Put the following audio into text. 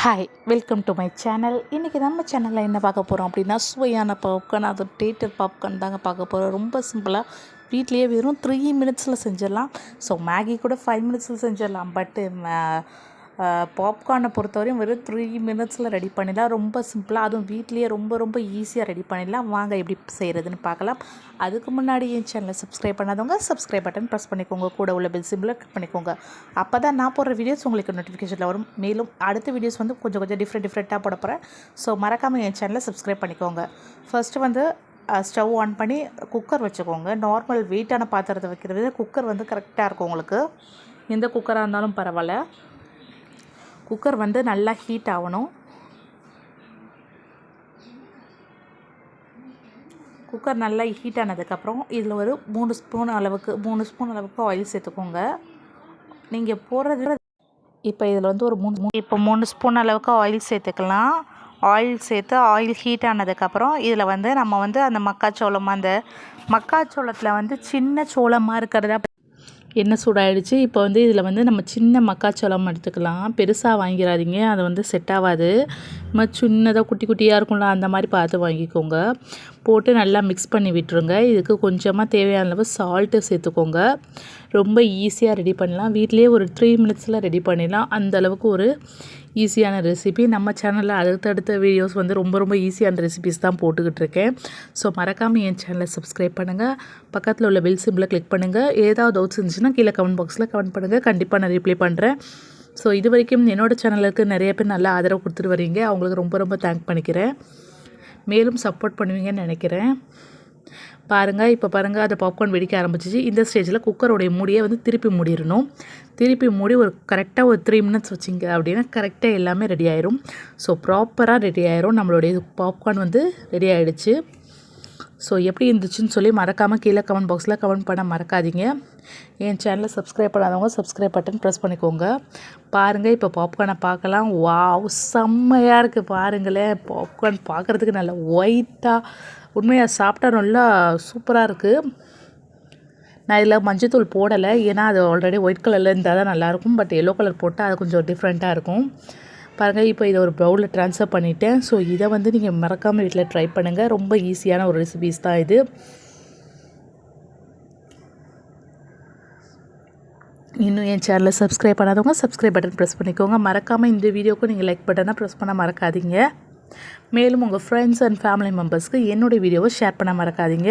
Hi welcome to my channel இன்றைக்கி நம்ம சேனலில் என்ன பார்க்க போகிறோம் அப்படின்னா சுவையான பாப்கார்ன் அது டேட்டர் பாப்கார்ன் தாங்க பார்க்க போகிறோம் ரொம்ப சிம்பிளாக வீட்லேயே வெறும் த்ரீ மினிட்ஸில் செஞ்சிடலாம். ஸோ மேகி கூட ஃபைவ் மினிட்ஸில் செஞ்சிடலாம். பட்டு பாப்கார்னை பொறுத்தவரையும் வெறும் த்ரீ மினிட்ஸில் ரெடி பண்ணிடலாம். ரொம்ப சிம்பிளாக அதுவும் வீட்லேயே ரொம்ப ரொம்ப ஈஸியாக ரெடி பண்ணிடலாம். வாங்க எப்படி செய்கிறதுன்னு பார்க்கலாம். அதுக்கு முன்னாடி என் சேனலை சப்ஸ்கிரைப் பண்ணாதவங்க சப்ஸ்கிரைப் பட்டன் ப்ரெஸ் பண்ணிக்கோங்க. கூட உள்ள பெல் சிம்பிளை கிளிக் பண்ணிக்கோங்க. அப்போ தான் நான் போடுற வீடியோஸ் உங்களுக்கு நோட்டிஃபிகேஷனில் வரும். மேலும் அடுத்த வீடியோஸ் வந்து கொஞ்சம் கொஞ்சம் டிஃப்ரெண்ட் டிஃப்ரெண்ட்டாக போட போகிறேன் ஸோ மறக்காமல் என் சேனலை சப்ஸ்கிரைப் பண்ணிக்கோங்க. ஃபஸ்ட்டு வந்து ஸ்டவ் ஆன் பண்ணி குக்கர் வச்சுக்கோங்க. நார்மல் வெயிட்டான பாத்திரத்தை வைக்கிறது. குக்கர் வந்து கரெக்டாக இருக்கும் உங்களுக்கு. எந்த குக்கராக இருந்தாலும் பரவாயில்ல. குக்கர் வந்து நல்லா ஹீட் ஆகணும். குக்கர் நல்லா ஹீட் ஆனதுக்கப்புறம் இதில் ஒரு மூணு ஸ்பூன் அளவுக்கு மூணு ஸ்பூன் அளவுக்கு ஆயில் சேர்த்துக்கோங்க. நீங்கள் போடுறது இப்போ இதில் வந்து ஒரு மூணு இப்போ மூணு ஸ்பூன் அளவுக்கு ஆயில் சேர்த்துக்கலாம். ஆயில் சேர்த்து ஆயில் ஹீட் ஆனதுக்கப்புறம் இதில் வந்து நம்ம வந்து அந்த மக்காச்சோளம் அந்த மக்காச்சோளத்தில் வந்து சின்ன சோளமாக இருக்கிறத எண்ணெய் சூடாயிடுச்சு. இப்போ வந்து இதில் வந்து நம்ம சின்ன மக்காச்சோளம் எடுத்துக்கலாம். பெருசாக வாங்கிடாதீங்க அது வந்து செட் ஆகாது. நம்ம சின்னதாக குட்டி குட்டியாக இருக்கும்ல அந்த மாதிரி பார்த்து வாங்கிக்கோங்க. போட்டு நல்லா மிக்ஸ் பண்ணி விட்டுருங்க. இதுக்கு கொஞ்சமாக தேவையான அளவு சால்ட்டு சேர்த்துக்கோங்க. ரொம்ப ஈஸியாக ரெடி பண்ணலாம். வீட்லேயே ஒரு த்ரீ மினிட்ஸில் ரெடி பண்ணிடலாம். அந்தளவுக்கு ஒரு ஈஸியான ரெசிபி நம்ம சேனலில் அடுத்தடுத்த வீடியோஸ் வந்து ரொம்ப ரொம்ப ஈஸியான ரெசிபிஸ் தான் போட்டுக்கிட்டு இருக்கேன். ஸோ மறக்காமல் என் சேனலை சப்ஸ்கிரைப் பண்ணுங்கள் பக்கத்தில் உள்ள பெல் சிம்பிளில் கிளிக் பண்ணுங்கள் ஏதாவது டவுட்ஸ் இருந்துச்சுன்னா கீழே கமெண்ட் பாக்ஸில் கமெண்ட் பண்ணுங்கள் கண்டிப்பாக நான் ரிப்ளை பண்ணுறேன் ஸோ இது வரைக்கும் என்னோடய சேனலுக்கு நிறைய பேர் நல்லா ஆதரவு கொடுத்துட்டு வரீங்க. அவங்களுக்கு ரொம்ப ரொம்ப தேங்க் பண்ணிக்கிறேன். மேலும் சப்போர்ட் பண்ணுவீங்கன்னு நினைக்கிறேன். பாருங்கள் இப்போ பாருங்கள் அதை பாப்கார்ன் வெடிக்க ஆரம்பிச்சிச்சு. இந்த ஸ்டேஜில் குக்கருடைய மூடியை வந்து திருப்பி மூடிடணும். திருப்பி மூடி ஒரு கரெக்டாக ஒரு த்ரீ மினிட்ஸ் வச்சிங்க அப்படின்னா கரெக்டாக எல்லாமே ரெடி ஆயிரும். ஸோ ப்ராப்பராக ரெடி ஆயிரும். நம்மளுடைய பாப்கார்ன் வந்து ரெடி ஆகிடுச்சு ஸோ எப்படி இருந்துச்சுன்னு சொல்லி மறக்காமல் கீழே கமெண்ட் பாக்ஸில் கமெண்ட் பண்ண மறக்காதீங்க. என் சேனலை சப்ஸ்கிரைப் பண்ணாதவங்க சப்ஸ்கிரைப் பட்டன் ப்ரெஸ் பண்ணிக்கோங்க. பாருங்கள் இப்போ பாப்கார்னை பார்க்கலாம். வாவ் செம்மையாக இருக்குது பாருங்களேன் பாப்கார்ன் பார்க்குறதுக்கு நல்லா ஒயிட்டாக உண்மையாக சாப்பிட்டா நல்லா சூப்பராக இருக்குது நான் இதில் மஞ்சத்தூள் போடலை. ஏன்னா அது ஆல்ரெடி ஒயிட் கலரில் இருந்தால் தான் நல்லாயிருக்கும் பட் எல்லோ கலர் போட்டால் அது கொஞ்சம் டிஃப்ரெண்ட்டாக இருக்கும். பாருங்கள் இப்போ இதை ஒரு பவுலில் ட்ரான்ஸ்ஃபர் பண்ணிவிட்டேன் ஸோ இதை வந்து நீங்கள் மறக்காமல் வீட்டில் ட்ரை பண்ணுங்கள் ரொம்ப ஈஸியான ஒரு ரெசிபிஸ் தான் இது. இன்னும் என் சேனலை சப்ஸ்கிரைப் பண்ணாதவங்க சப்ஸ்கிரைப் பட்டன் ப்ரெஸ் பண்ணிக்கோங்க. மறக்காமல் இந்த வீடியோக்கு நீங்கள் லைக் பட்டனை ப்ரெஸ் பண்ண மறக்காதீங்க. மேலும் உங்கள் ஃப்ரெண்ட்ஸ் அண்ட் ஃபேமிலி மெம்பர்ஸ்க்கு என்னுடைய வீடியோவை ஷேர் பண்ண மறக்காதீங்க.